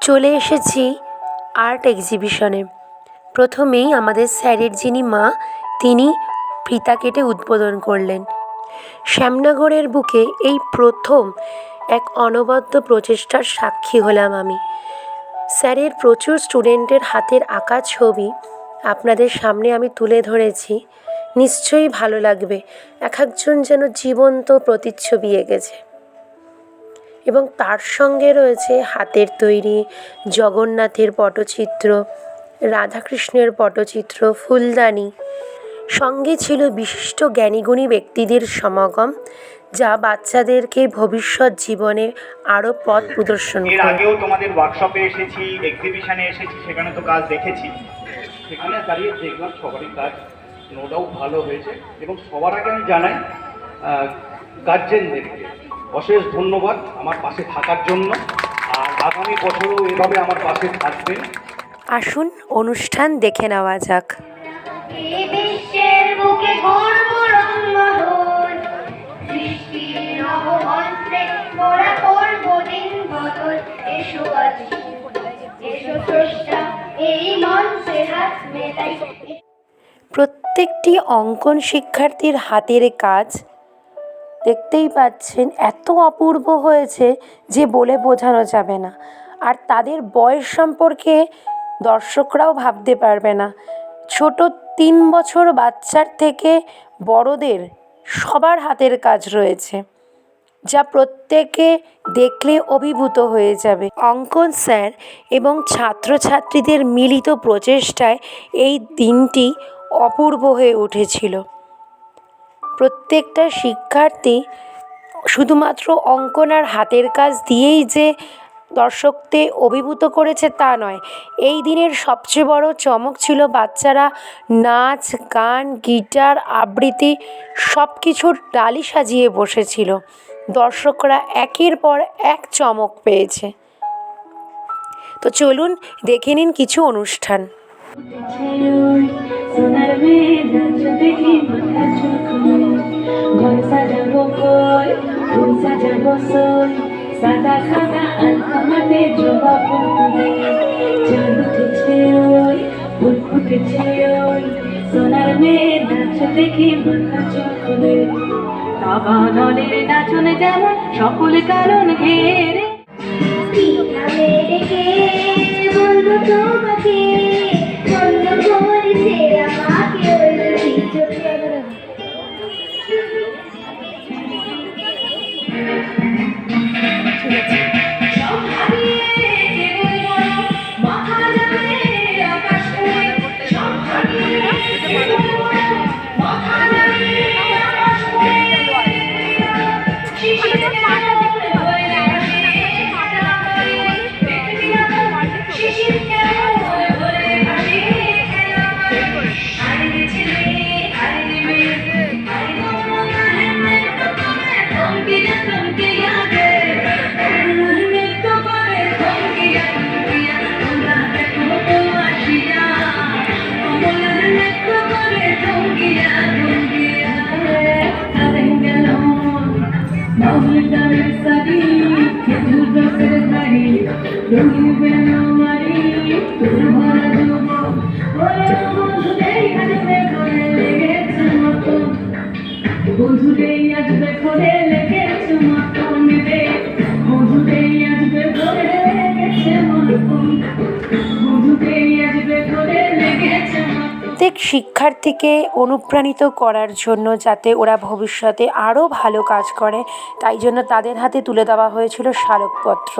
চলে এসেছি আর্ট এক্সিবিশনে। প্রথমেই আমাদের স্যারের যিনি মা, তিনি ফিতা কেটে উদ্বোধন করলেন। শ্যামনগরের বুকে এই প্রথম এক অনবদ্য প্রচেষ্টার সাক্ষী হলাম আমি। স্যারের প্রচুর স্টুডেন্টের হাতের আঁকা ছবি আপনাদের সামনে আমি তুলে ধরেছি। নিশ্চয়ই ভালো লাগবে। এক একজন যেন জীবন্ত প্রতিচ্ছবি এঁকেছে। এবং তার সঙ্গে রয়েছে হাতের তৈরি জগন্নাথের পটচিত্র রাধাকৃষ্ণের পটচিত্র ফুলদানি। সঙ্গে ছিল বিশিষ্ট জ্ঞানীগুণী ব্যক্তিদের সমাগম যা বাচ্চাদেরকে ভবিষ্যৎ জীবনে আরও পথ প্রদর্শন এর করে। আগেও তোমাদের ওয়ার্কশপে এসেছি এক্সিবিশনে এসেছি সেখানে তো কাজ দেখেছি। সেখানে দাঁড়িয়ে দেখলাম সবারই কাজ নো ডাউট ভালো হয়েছে। এবং সবার আগে আমি জানাই গার্জেনদেরকে অশেষ ধন্যবাদ আমার পাশে থাকার জন্য। আর আগামী বছরও এভাবে আমার পাশে থাকবেন আসুন অনুষ্ঠান দেখে নেওয়া যাক। বিশ্বের বুকে গর্ব রঙ্গহল। সৃষ্টির নবমন্ত্রে মোরা করব দিন বদল। এসো আজ। এসো স্রষ্টা এই মঞ্চে হাত মেলাই। প্রত্যেকটি অঙ্কন শিক্ষার্থীর হাতের কাজ দেখতেই পাচ্ছেন এত অপূর্ব হয়েছে যে বলে বোঝানো যাবে না। আর তাদের বয়স সম্পর্কে দর্শকরাও ভাবতে পারবে না। ছোট তিন বছর বাচ্চার থেকে বড়দের সবার হাতের কাজ রয়েছে, যা প্রত্যেকে দেখলে অভিভূত হয়ে যাবে। অঙ্কন স্যার এবং ছাত্রছাত্রীদের মিলিত প্রচেষ্টায় এই দিনটি অপূর্ব হয়ে উঠেছিল। প্রত্যেকটা শিক্ষার্থী শুধুমাত্র অঙ্কন আর হাতের কাজ দিয়েই যে দর্শকদের অভিভূত করেছে তা নয়। এই দিনের সবচেয়ে বড় চমক ছিল বাচ্চারা নাচ, গান, গিটার, আবৃত্তি সব কিছুর ডালি সাজিয়ে বসেছিল। দর্শকরা একের পর এক চমক পেয়েছে। তো চলুন দেখে নিন কিছু অনুষ্ঠান। সোনার মেয়ে দেখি মাথা ফুল সাজাবো সই সাদা সাদা আলখামাতে জবা ফুলে চাঁদ উঠেছে ওই, ফুল ফুটেছে ওই, সোনার মেয়ে নাচ দেখি চুকুলে। বাবা দলের নাচনে যেমন সকল কারণ ঘেরে। তোমাকে। প্রত্যেক শিক্ষার্থীকে অনুপ্রাণিত করার জন্য যাতে ওরা ভবিষ্যতে আরও ভালো কাজ করে, তাই জন্য তাদের হাতে তুলে দেওয়া হয়েছিল স্মারকপত্র।